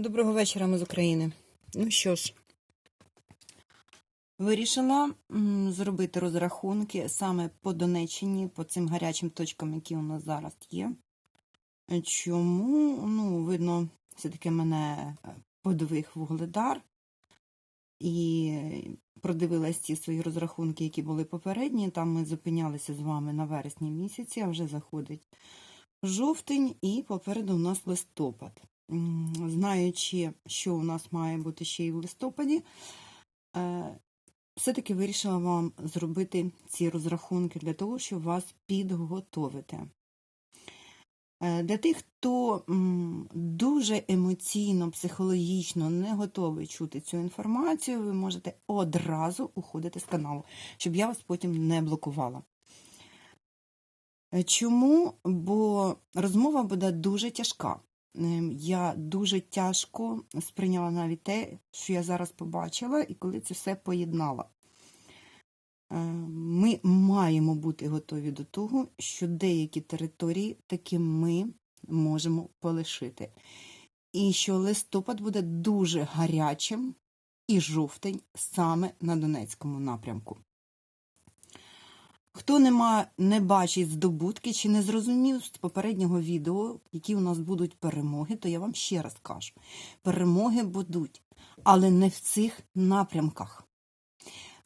Доброго вечора, ми з України. Ну що ж, вирішила зробити розрахунки саме по Донеччині, по цим гарячим точкам, які у нас зараз є. Чому? Ну, видно, все-таки мене е, подвиг вугледар. І продивилась ці свої розрахунки, які були попередні. Там ми зупинялися з вами на вересні місяці, а вже заходить жовтень, і попереду у нас листопад. Знаючи, що у нас має бути ще й в листопаді, е, все-таки вирішила вам зробити ці розрахунки для того, щоб вас підготовити. Е, Для тих, хто дуже емоційно, психологічно не готовий чути цю інформацію, ви можете одразу уходити з каналу, щоб я вас потім не блокувала. Е, Чому? Бо розмова буде дуже тяжка. Ем, Я дуже тяжко сприйняла навіть те, що я зараз побачила, і коли це все поєднала. Е, Ми маємо бути готові до того, що деякі території таки ми можемо полишити. І що листопад буде дуже гарячим і жовтень саме на Донецькому напрямку. Хто не, ма, не бачить здобутки чи не зрозумів з попереднього відео, які у нас будуть перемоги, то я вам ще раз кажу: перемоги будуть, але не в цих напрямках.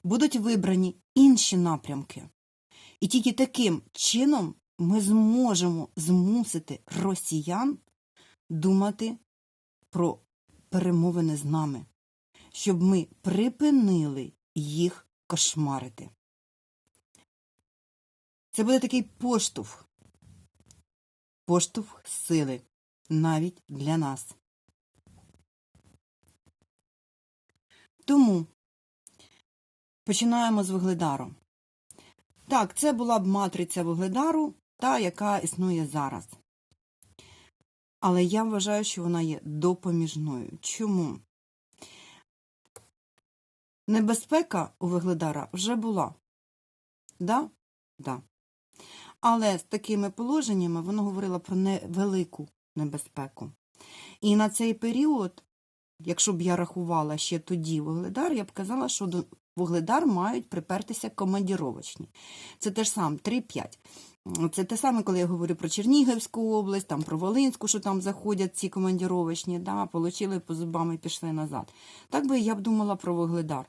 Будуть вибрані інші напрямки. І тільки таким чином ми зможемо змусити росіян думати про перемовини з нами, щоб ми припинили їх кошмарити. Це буде такий поштовх, поштовх сили навіть для нас. Тому починаємо з Вугледару. Так, це була б матриця Вугледару, та, яка існує зараз. Але я вважаю, що вона є допоміжною. Чому? Небезпека у Вугледара вже була. Да? Да. Але з такими положеннями воно говорило про невелику небезпеку. І на цей період, якщо б я рахувала ще тоді Вугледар, я б казала, що до Вугледар мають припертися командіровочні. Це теж сам 3-5. Це те саме, коли я говорю про Чернігівську область, там про Волинську, що там заходять ці командіровочні, да, получили по зубам і пішли назад. Так би я б думала про Вугледар.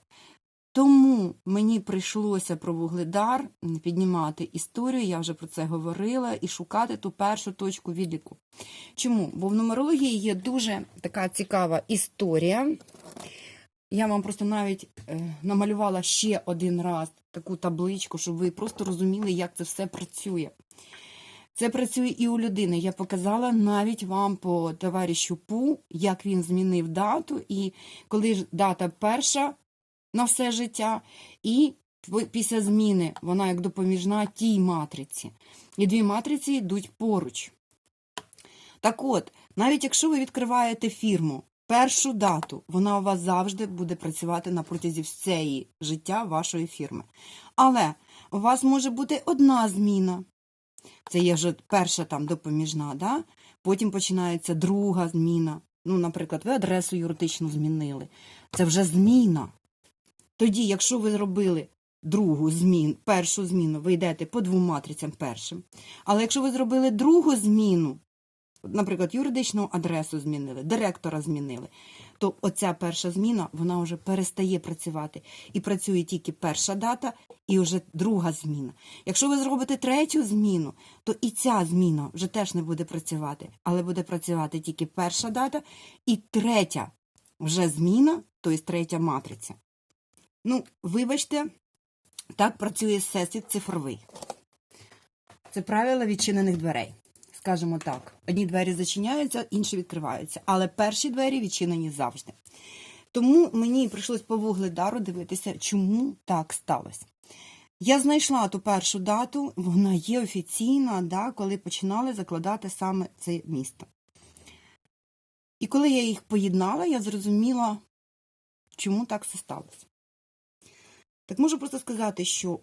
Тому мені прийшлося про Вугледар піднімати історію, я вже про це говорила, і шукати ту першу точку відліку. Чому? Бо в нумерології є дуже така цікава історія. Я вам просто навіть е, намалювала ще один раз таку табличку, щоб ви просто розуміли, як це все працює. Це працює і у людини. Я показала навіть вам по товаришу Пу, як він змінив дату, і коли ж дата перша на все життя, і після зміни вона як допоміжна тій матриці. І дві матриці йдуть поруч. Так от, навіть якщо ви відкриваєте фірму, першу дату, вона у вас завжди буде працювати на протязі всієї життя вашої фірми. Але у вас може бути одна зміна. Це є вже перша там допоміжна, да? потім починається друга зміна. Ну, наприклад, ви адресу юридичну змінили. Це вже зміна. Тоді, якщо ви зробили другу зміну, першу зміну, ви йдете по двом матрицям першим. Але якщо ви зробили другу зміну, наприклад, юридичну адресу змінили, директора змінили, то оця перша зміна вона вже перестає працювати. І працює тільки перша дата і вже друга зміна. Якщо ви зробите третю зміну, то і ця зміна вже теж не буде працювати, але буде працювати тільки перша дата і третя вже зміна, тобто третя матриця. Ну, вибачте, так працює всесвіт цифровий. Це правило відчинених дверей. Скажімо так, одні двері зачиняються, інші відкриваються, але перші двері відчинені завжди. Тому мені прийшлось по вугледару дивитися, чому так сталося. Я знайшла ту першу дату, вона є офіційна, да, коли починали закладати саме це місто. І коли я їх поєднала, я зрозуміла, чому так все сталося. Так можу просто сказати, що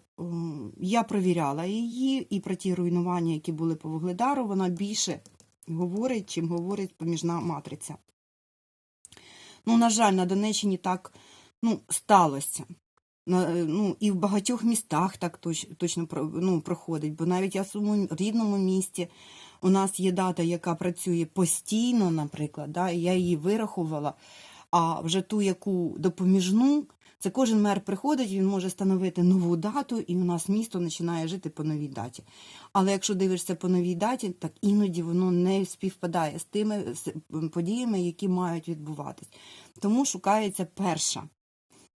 я провіряла її, і про ті руйнування, які були по Вугледару, вона більше говорить, чим говорить поміжна матриця. Ну, на жаль, на Донеччині так ну, сталося. Е, ну, і в багатьох містах так точ, точно ну, проходить, бо навіть я в своєму рідному місті у нас є дата, яка працює постійно, наприклад, да, я її вирахувала, а вже ту, яку допоміжну, це кожен мер приходить, він може встановити нову дату, і у нас місто починає жити по новій даті. Але якщо дивишся по новій даті, так іноді воно не співпадає з тими подіями, які мають відбуватись. Тому шукається перша.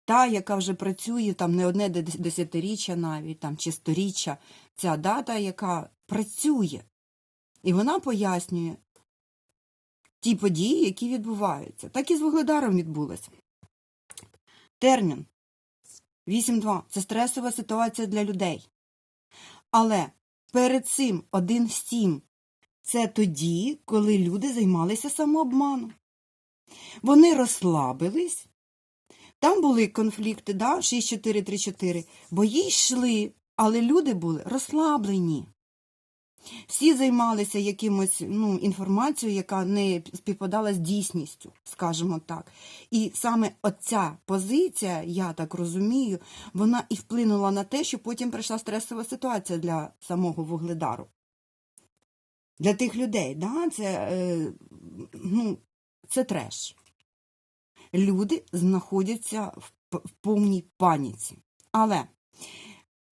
Та, яка вже працює там не одне десятиріччя навіть там чи сторіччя, ця дата, яка працює. І вона пояснює ті події, які відбуваються. Так і з Вугледаром відбулося. Термін 8.2 це стресова ситуація для людей. Але перед цим 1.7 це тоді, коли люди займалися самообманом. Вони розслабились. Там були конфлікти, да? 6-4-3-4. Бої йшли, але люди були розслаблені. Всі займалися якимось ну, інформацією, яка не співпадала з дійсністю, скажімо так. І саме оця позиція, я так розумію, вона і вплинула на те, що потім прийшла стресова ситуація для самого Вугледару. Для тих людей, да? це, е, ну, це треш. Люди знаходяться в, в повній паніці. Але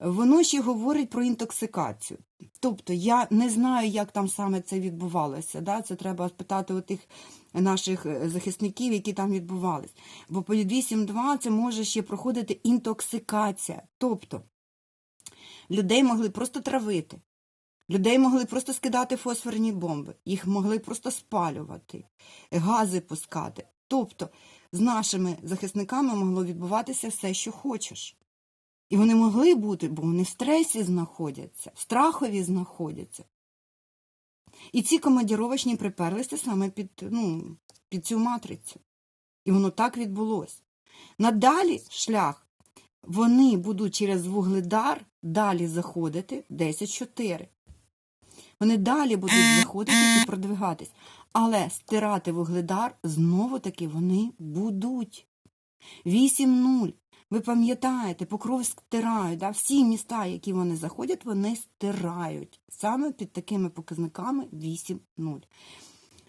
воно ще говорить про інтоксикацію. Тобто я не знаю, як там саме це відбувалося. Да? Це треба спитати у тих наших е, захисників, які там відбувались. Бо по 8.2 це може ще проходити інтоксикація. Тобто людей могли просто травити. Людей могли просто скидати фосфорні бомби, їх могли просто спалювати, гази пускати. Тобто з нашими захисниками могло відбуватися все, що хочеш. І вони могли бути, бо вони в стресі знаходяться, в страхові знаходяться. І ці командіровочні приперлися саме під, ну, під цю матрицю. І воно так відбулося. Надалі шлях вони будуть через вугледар далі заходити 10-4. Вони далі будуть заходити і продвигатись. Але стирати вугледар знову-таки вони будуть. 8-0. Ви пам'ятаєте, Покровськ стирають. Да? Всі міста, які вони заходять, вони стирають. Саме під такими показниками 8-0.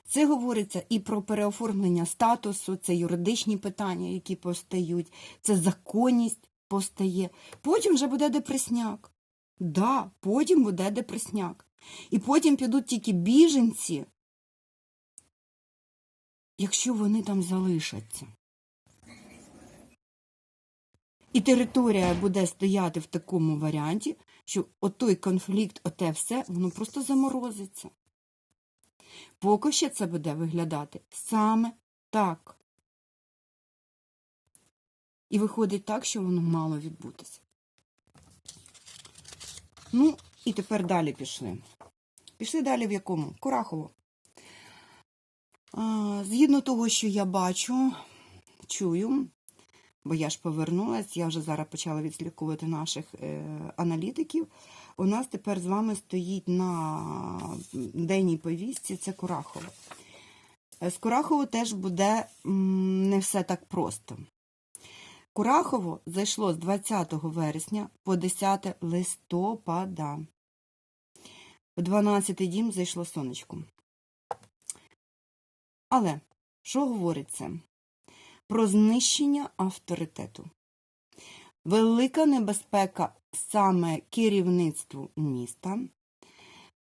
Це говориться і про переоформлення статусу, це юридичні питання, які постають, це законність постає. Потім вже буде депресняк. Да, потім буде депресняк. І потім підуть тільки біженці, якщо вони там залишаться. І територія буде стояти в такому варіанті, що отой конфлікт, оте все, воно просто заморозиться. Поки ще це буде виглядати саме так. І виходить так, що воно мало відбутися. Ну, і тепер далі пішли. Пішли далі в якому? Курахово. Згідно того, що я бачу, чую, бо я ж повернулась, я вже зараз почала відслідковувати наших е, аналітиків. У нас тепер з вами стоїть на денній повістці це Курахово. Е, З Курахово теж буде не все так просто. Курахово зайшло з 20 вересня по 10 листопада. В 12 дім зайшло сонечко. Але що говориться? Про знищення авторитету. Велика небезпека саме керівництву міста,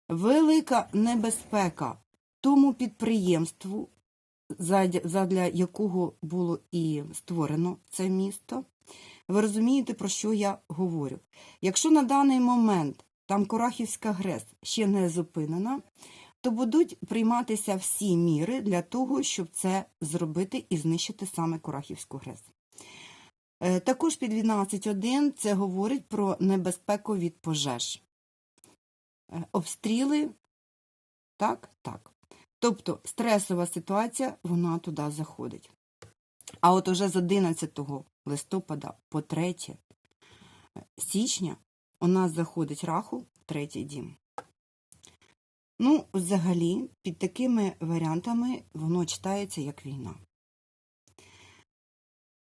велика небезпека тому підприємству, задля якого було і створено це місто. Ви розумієте, про що я говорю? Якщо на даний момент там Корахівська ГРЕС ще не зупинена, то будуть прийматися всі міри для того, щоб це зробити і знищити саме Корахівську ГРЕС. Е, Також під 12.1 це говорить про небезпеку від пожеж. Е, Обстріли, так, так. Тобто стресова ситуація, вона туди заходить. А от уже з 11 листопада по 3 січня у нас заходить раху в третій дім. Ну, взагалі, під такими варіантами воно читається як війна.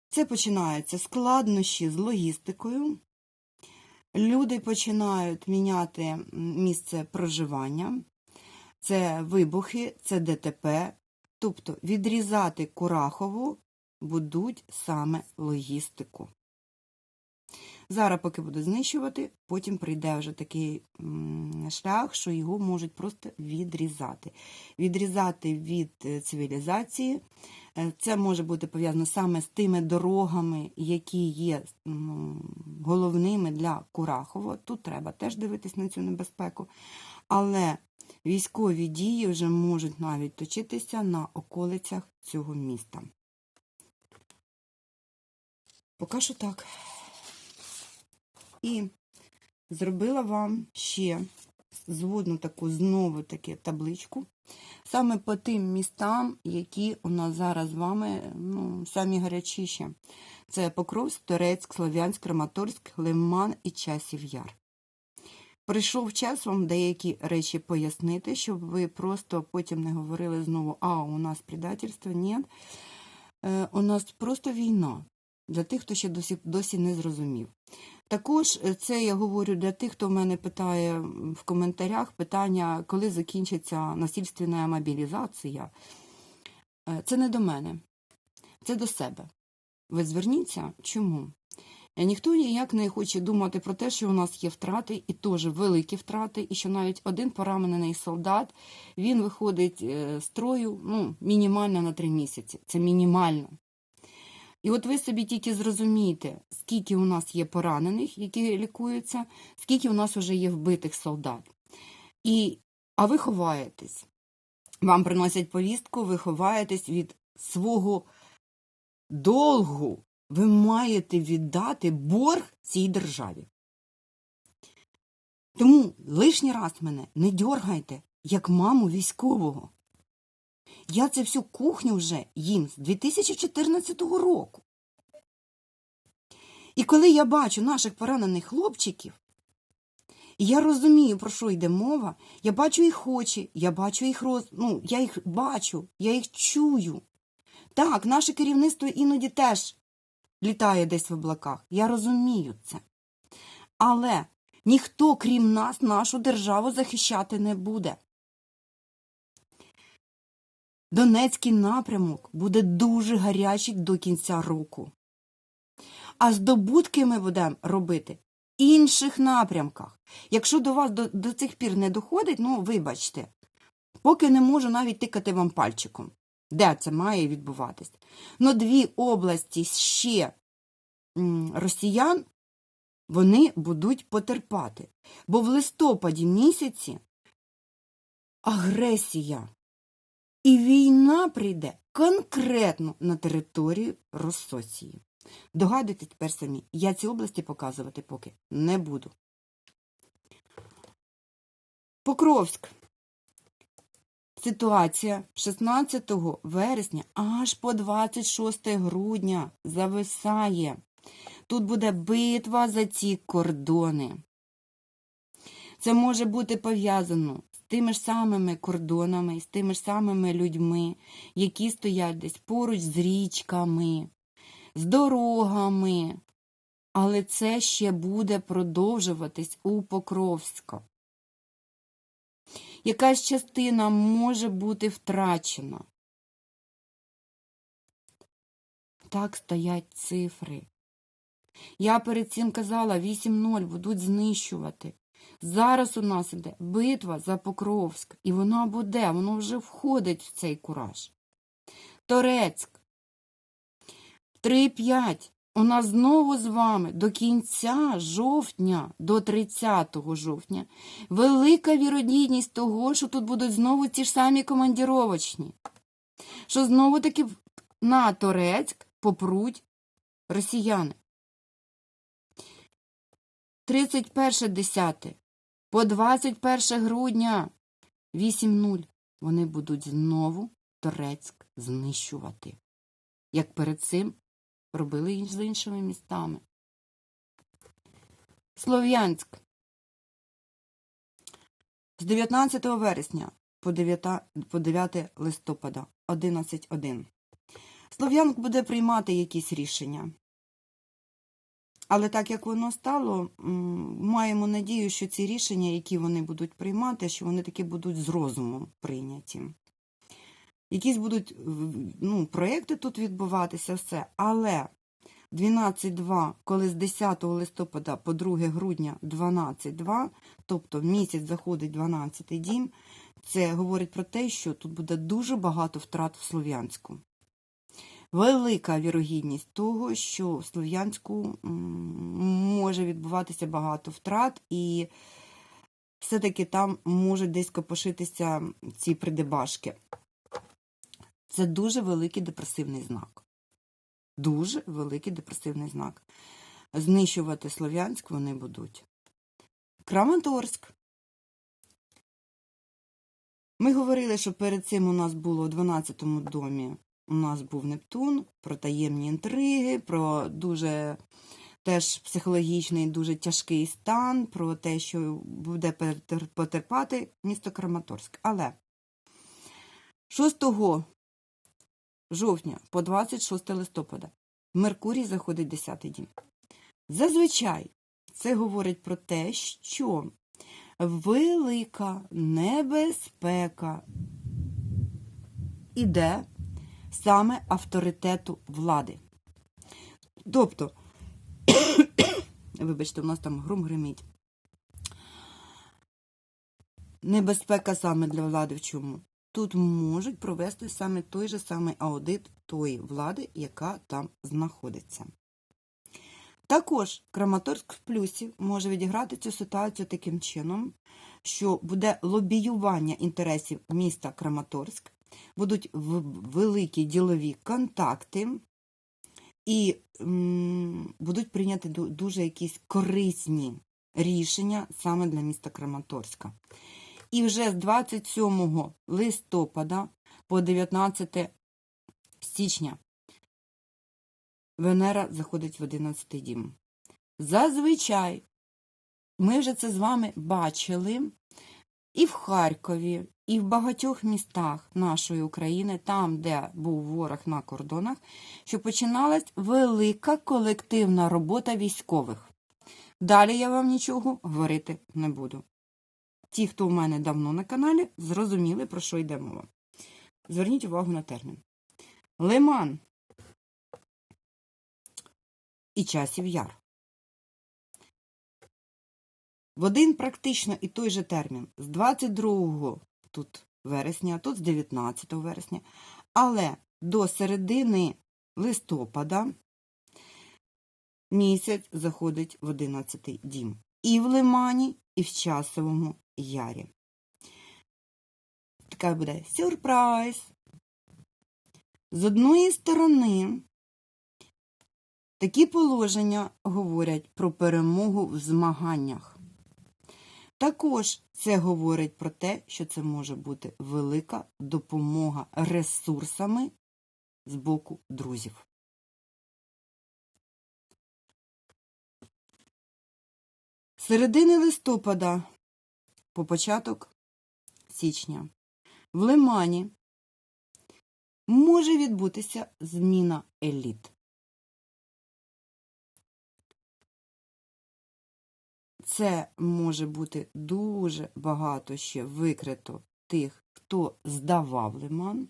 Це починаються складнощі з логістикою. Люди починають міняти місце проживання, це вибухи, це ДТП. Тобто відрізати Курахову будуть саме логістику. Зараз, поки буду знищувати, потім прийде вже такий шлях, що його можуть просто відрізати. Відрізати від е, цивілізації. Е, Це може бути пов'язано саме з тими дорогами, які є головними для Курахова. Тут треба теж дивитись на цю небезпеку. Але військові дії вже можуть навіть точитися на околицях цього міста. Поки що так. І зробила вам ще зводну таку знову таки табличку. Саме по тим містам, які у нас зараз з вами ну, самі гарячіші. Це Покровськ, Торецьк, Слов'янськ, Краматорськ, Лиман і Часів Яр. Прийшов час вам деякі речі пояснити, щоб ви просто потім не говорили знову, а у нас предательство. Ні, Е, у нас просто війна для тих, хто ще досі, досі не зрозумів. Також е, це я говорю для тих, хто в мене питає в коментарях питання, коли закінчиться насильственна мобілізація. Е, Це не до мене, це до себе. Ви зверніться, чому? Е, Ніхто ніяк не хоче думати про те, що у нас є втрати, і теж великі втрати, і що навіть один поранений солдат він виходить з строю ну, мінімально на три місяці. Це мінімально. І от ви собі тільки зрозумієте, скільки у нас є поранених, які лікуються, скільки у нас вже є вбитих солдат. І, а ви ховаєтесь. Вам приносять повістку, ви ховаєтесь від свого долгу. Ви маєте віддати борг цій державі. Тому лишній раз мене не дьоргайте, як маму військового. Я це всю кухню вже їм з 2014 року. І коли я бачу наших поранених хлопчиків, і я розумію, про що йде мова, я бачу їх очі, я бачу їх роз... ну, я їх бачу, я їх чую. Так, наше керівництво іноді теж літає десь в облаках. Я розумію це. Але ніхто, крім нас, нашу державу захищати не буде. Донецький напрямок буде дуже гарячий до кінця року. А здобутки ми будемо робити в інших напрямках. Якщо до вас до, до цих пір не доходить, ну вибачте, поки не можу навіть тикати вам пальчиком, де це має відбуватись. Но дві області ще росіян вони будуть потерпати. Бо в листопаді місяці агресія і війна прийде конкретно на територію Рососії. Догадуйтесь тепер самі, я ці області показувати поки не буду. Покровськ. Ситуація 16 вересня аж по 26 грудня зависає. Тут буде битва за ці кордони. Це може бути пов'язано тими ж самими кордонами, з тими ж самими людьми, які стоять десь поруч з річками, з дорогами. Але це ще буде продовжуватись у Покровську. Якась частина може бути втрачена. Так стоять цифри. Я перед цим казала 8-0 будуть знищувати. Зараз у нас іде битва за Покровськ, і вона буде, воно вже входить в цей кураж. Торецьк. 3-5. У нас знову з вами до кінця жовтня, до 30 жовтня, велика вірогідність того, що тут будуть знову ті ж самі командіровочні. Що знову таки на Торецьк попруть росіяни. 31.10 по 21 грудня 8.0 вони будуть знову Торецьк знищувати, як перед цим робили з іншими містами. Слов'янськ. З 19 вересня по 9, по 9 листопада 11.1. Слов'янк буде приймати якісь рішення. Але так як воно стало, маємо надію, що ці рішення, які вони будуть приймати, що вони таки будуть з розумом прийняті. Якісь будуть ну, проекти тут відбуватися, все. Але 12.2, коли з 10 листопада по 2 грудня 12.2, тобто місяць заходить 12 дім, це говорить про те, що тут буде дуже багато втрат в Слов'янську. Велика вірогідність того, що в Слов'янську може відбуватися багато втрат, і все-таки там можуть десь копошитися ці придебашки. Це дуже великий депресивний знак. Дуже великий депресивний знак. Знищувати Слов'янськ вони будуть. Краматорськ. Ми говорили, що перед цим у нас було у 12-му домі. У нас був Нептун, про таємні інтриги, про дуже теж психологічний, дуже тяжкий стан, про те, що буде потерпати місто Краматорськ. Але 6 жовтня по 26 листопада Меркурій заходить 10 дім. Зазвичай це говорить про те, що велика небезпека іде саме авторитету влади. Тобто, вибачте, у нас там гром гримить. Небезпека саме для влади в чому? Тут можуть провести саме той же самий аудит тої влади, яка там знаходиться. Також Краматорськ в плюсі може відіграти цю ситуацію таким чином, що буде лобіювання інтересів міста Краматорськ, будуть великі ділові контакти, і будуть прийняти дуже якісь корисні рішення саме для міста Краматорська. І вже з 27 листопада по 19 січня Венера заходить в 11 дім. Зазвичай ми вже це з вами бачили і в Харкові, і в багатьох містах нашої України, там, де був ворог на кордонах, що починалась велика колективна робота військових. Далі я вам нічого говорити не буду. Ті, хто в мене давно на каналі, зрозуміли, про що йде мова. Зверніть увагу на термін. Лиман і часів яр. В один практично і той же термін з 22 тут вересня, а тут з 19 вересня, але до середини листопада місяць заходить в 11 дім. І в Лимані, і в часовому ярі. Така буде сюрприз. З одної сторони, такі положення говорять про перемогу в змаганнях. Також це говорить про те, що це може бути велика допомога ресурсами з боку друзів. Середини листопада по початок січня в Лимані може відбутися зміна еліт. Це може бути дуже багато ще викрито тих, хто здавав лиман.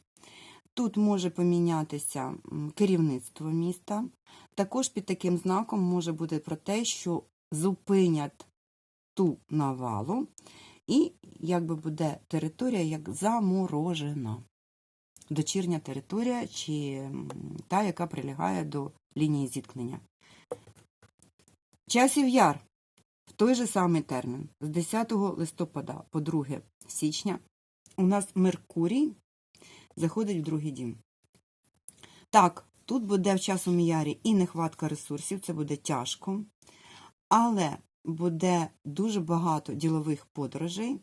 Тут може помінятися керівництво міста. Також під таким знаком може бути про те, що зупинять ту навалу, і якби буде територія як заморожена. Дочірня територія чи та, яка прилягає до лінії зіткнення. Часів яр той же самий термін з 10 листопада по 2 січня у нас Меркурій заходить в другий дім. Так, тут буде в часом ярі і нехватка ресурсів, це буде тяжко, але буде дуже багато ділових подорожей,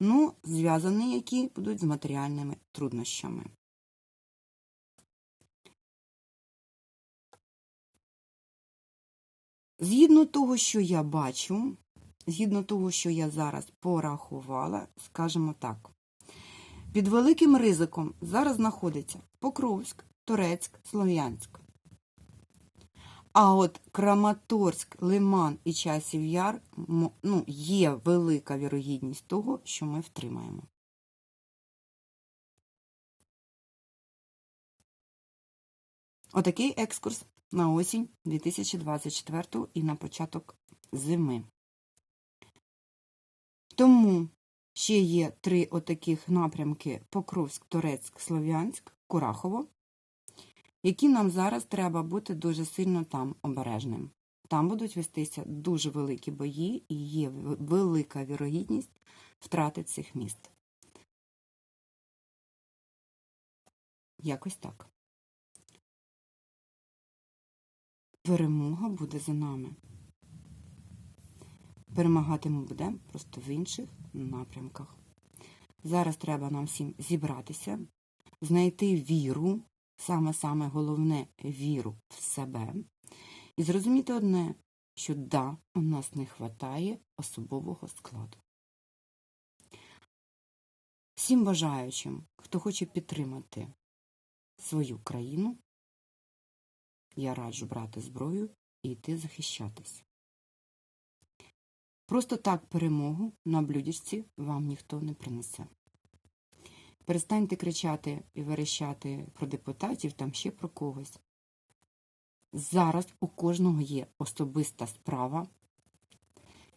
ну, зв'язані які будуть з матеріальними труднощами. Згідно того, що я бачу, згідно того, що я зараз порахувала, скажімо так, під великим ризиком зараз знаходиться Покровськ, Турецьк, Слов'янськ. А от Краматорськ, Лиман і Часів Яр ну, є велика вірогідність того, що ми втримаємо. Отакий екскурс на осінь 2024 і на початок зими. Тому ще є три отаких напрямки Покровськ, Торецьк, Слов'янськ, Курахово, які нам зараз треба бути дуже сильно там обережним. Там будуть вестися дуже великі бої і є велика вірогідність втрати цих міст. Якось так. Перемога буде за нами. Перемагати ми будемо просто в інших напрямках. Зараз треба нам всім зібратися, знайти віру, саме-саме головне віру в себе, і зрозуміти одне, що да, у нас не вистачає особового складу. Всім бажаючим, хто хоче підтримати свою країну, я раджу брати зброю і йти захищатись. Просто так перемогу на блюдечці вам ніхто не принесе. Перестаньте кричати і верещати про депутатів, там ще про когось. Зараз у кожного є особиста справа,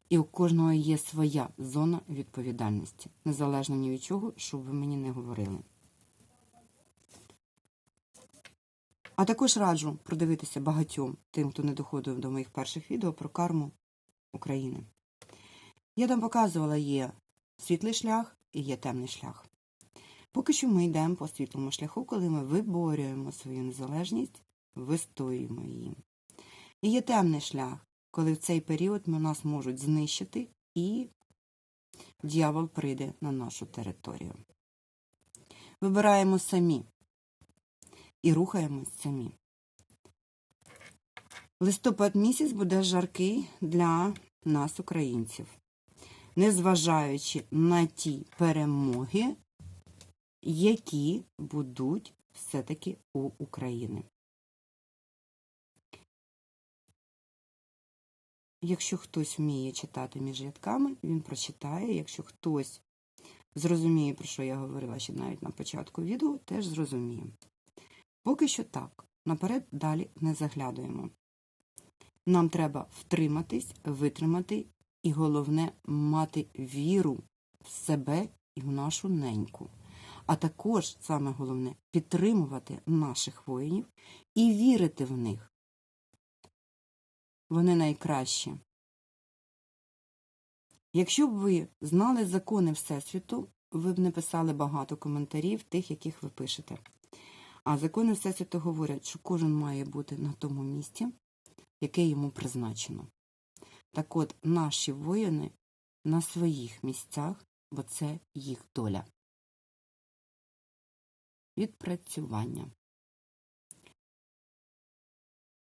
і у кожного є своя зона відповідальності, незалежно ні від чого, щоб ви мені не говорили. А також раджу продивитися багатьом тим, хто не доходив до моїх перших відео про карму України. Я там показувала, є світлий шлях і є темний шлях. Поки що ми йдемо по світлому шляху, коли ми виборюємо свою незалежність, вистоюємо її. І є темний шлях, коли в цей період нас можуть знищити і дьявол прийде на нашу територію. Вибираємо самі і рухаємось самі. Листопад місяць буде жаркий для нас, українців, незважаючи на ті перемоги, які будуть все-таки у України. Якщо хтось вміє читати між рядками, він прочитає. Якщо хтось зрозуміє, про що я говорила ще навіть на початку відео, теж зрозуміє. Поки що так, наперед далі не заглядуємо. Нам треба втриматись, витримати і головне мати віру в себе і в нашу неньку. А також, саме головне, підтримувати наших воїнів і вірити в них. Вони найкращі. Якщо б ви знали закони Всесвіту, ви б не писали багато коментарів тих, яких ви пишете. А закони Всесвіту говорять, що кожен має бути на тому місці, яке йому призначено. Так от, наші воїни на своїх місцях, бо це їх доля. Відпрацювання.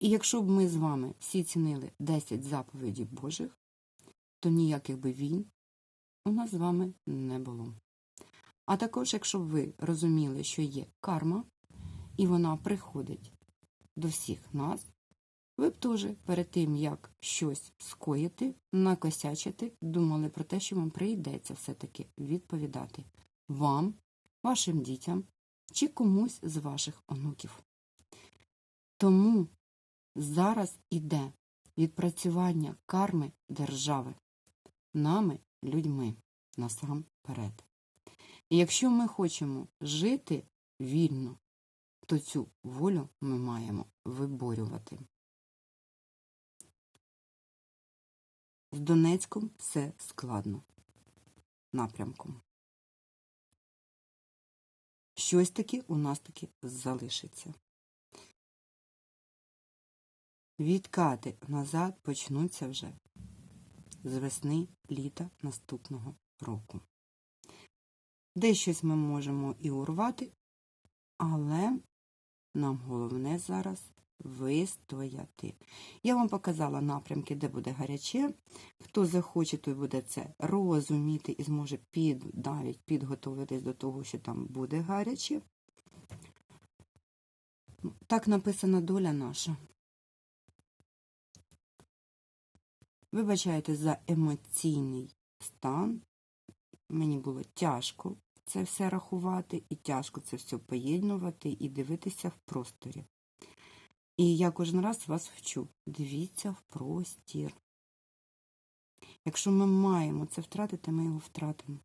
І якщо б ми з вами всі цінили 10 заповідей Божих, то ніяких би війн у нас з вами не було. А також, якщо б ви розуміли, що є карма, і вона приходить до всіх нас, ви б теж перед тим, як щось скоїти, накосячити, думали про те, що вам прийдеться все-таки відповідати вам, вашим дітям чи комусь з ваших онуків. Тому зараз іде відпрацювання карми держави нами, людьми, насамперед. І якщо ми хочемо жити вільно, то цю волю ми маємо виборювати. З Донецьком все складно напрямком. Щось таки у нас таки залишиться. Відкати назад почнуться вже з весни літа наступного року. Де щось ми можемо і урвати, але нам головне зараз вистояти. Я вам показала напрямки, де буде гаряче. Хто захоче, той буде це розуміти і зможе під, навіть підготуватись до того, що там буде гаряче. Так написана доля наша. Вибачайте за емоційний стан. Мені було тяжко це все рахувати, і тяжко це все поєднувати і дивитися в просторі. І я кожен раз вас вчу. Дивіться в простір. Якщо ми маємо це втратити, ми його втратимо.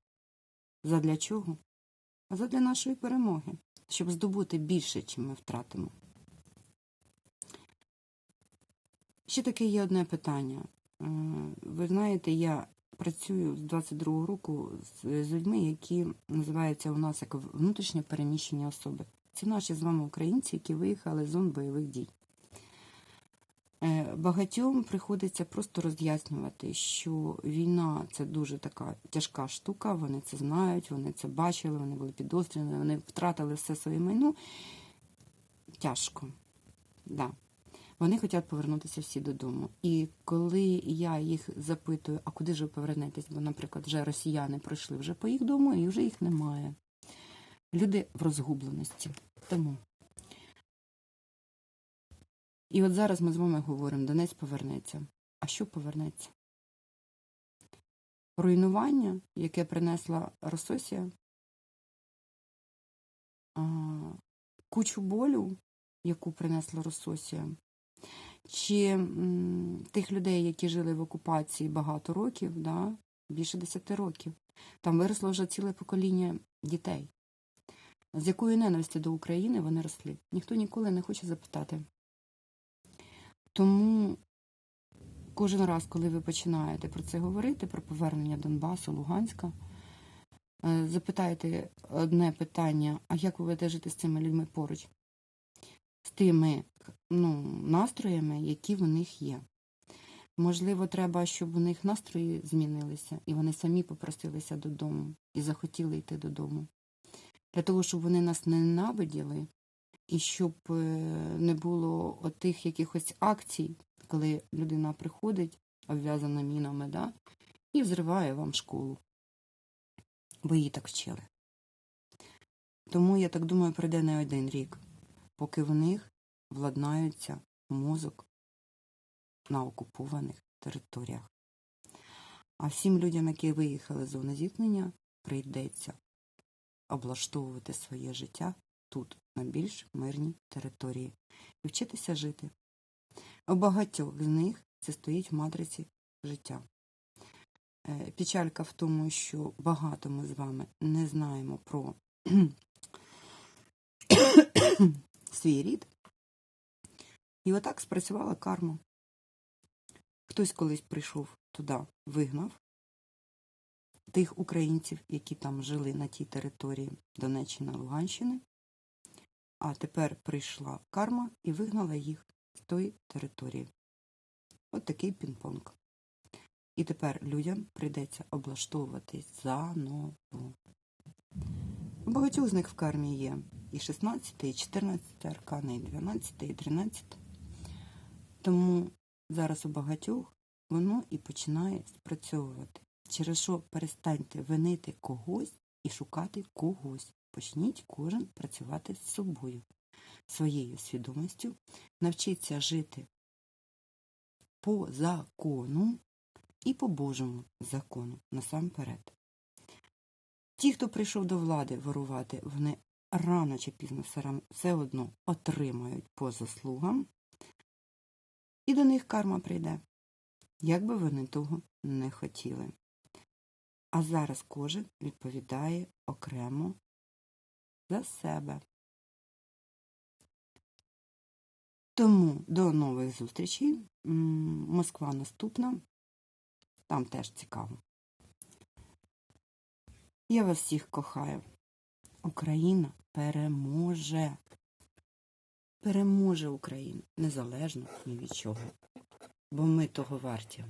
Задля чого? А задля нашої перемоги, щоб здобути більше, чим ми втратимо. Ще таке є одне питання. Е, Ви знаєте, я працюю з 22-го року з з людьми, які називаються у нас як внутрішньо переміщені особи. Це наші з вами українці, які виїхали з зон бойових дій. Е, Багатьом приходиться просто роз'яснювати, що війна це дуже така тяжка штука, вони це знають, вони це бачили, вони були підозрювані, вони втратили все своє майно. Тяжко. Да. Вони хочуть повернутися всі додому. І коли я їх запитую, а куди ж ви повернетесь? Бо, наприклад, вже росіяни пройшли вже по їх дому, і вже їх немає. Люди в розгубленості. Тому. І от зараз ми з вами говоримо, Донець повернеться. А що повернеться? Руйнування, яке принесла Рососія, кучу болю, яку принесла Рососія, чи тих людей, які жили в окупації багато років, да, більше десяти років. Там виросло вже ціле покоління дітей. З якою ненависті до України вони росли? Ніхто ніколи не хоче запитати. Тому кожен раз, коли ви починаєте про це говорити, про повернення Донбасу, Луганська, е, запитайте одне питання: а як ви будете жити з цими людьми поруч? З тими ну, настроями, які в них є. Можливо, треба, щоб у них настрої змінилися, і вони самі попросилися додому і захотіли йти додому. Для того, щоб вони нас не ненавиділи, і щоб е, не було отих якихось акцій, коли людина приходить, обв'язана мінами, да, і взриває вам школу. Бо її так вчили. Тому, я так думаю, пройде не один рік, поки в них владнаються мозок на окупованих територіях. А всім людям, які виїхали з зони зіткнення, прийдеться облаштовувати своє життя тут, на більш мирній території, і вчитися жити. У багатьох з них це стоїть в матриці життя. Е, Печалька в тому, що багато ми з вами не знаємо про свій рід. І отак спрацювала карма. Хтось колись прийшов туди, вигнав тих українців, які там жили на тій території Донеччини, Луганщини, а тепер прийшла карма і вигнала їх з тої території. От такий пінг-понг. І тепер людям прийдеться облаштовуватись заново. У багатьох з них в кармі є і 16, і 14 аркани, і 12, і 13. Тому зараз у багатьох воно і починає спрацьовувати. Через що перестаньте винити когось і шукати когось. Почніть кожен працювати з собою, своєю свідомістю, навчіться жити по закону і по Божому закону насамперед. Ті, хто прийшов до влади ворувати, вони рано чи пізно все одно отримають по заслугам, і до них карма прийде, як би вони того не хотіли. А зараз кожен відповідає окремо за себе. Тому до нових зустрічей. Москва наступна. Там теж цікаво. Я вас всіх кохаю. Україна переможе. Переможе Україна незалежно ні від чого. Бо ми того варті.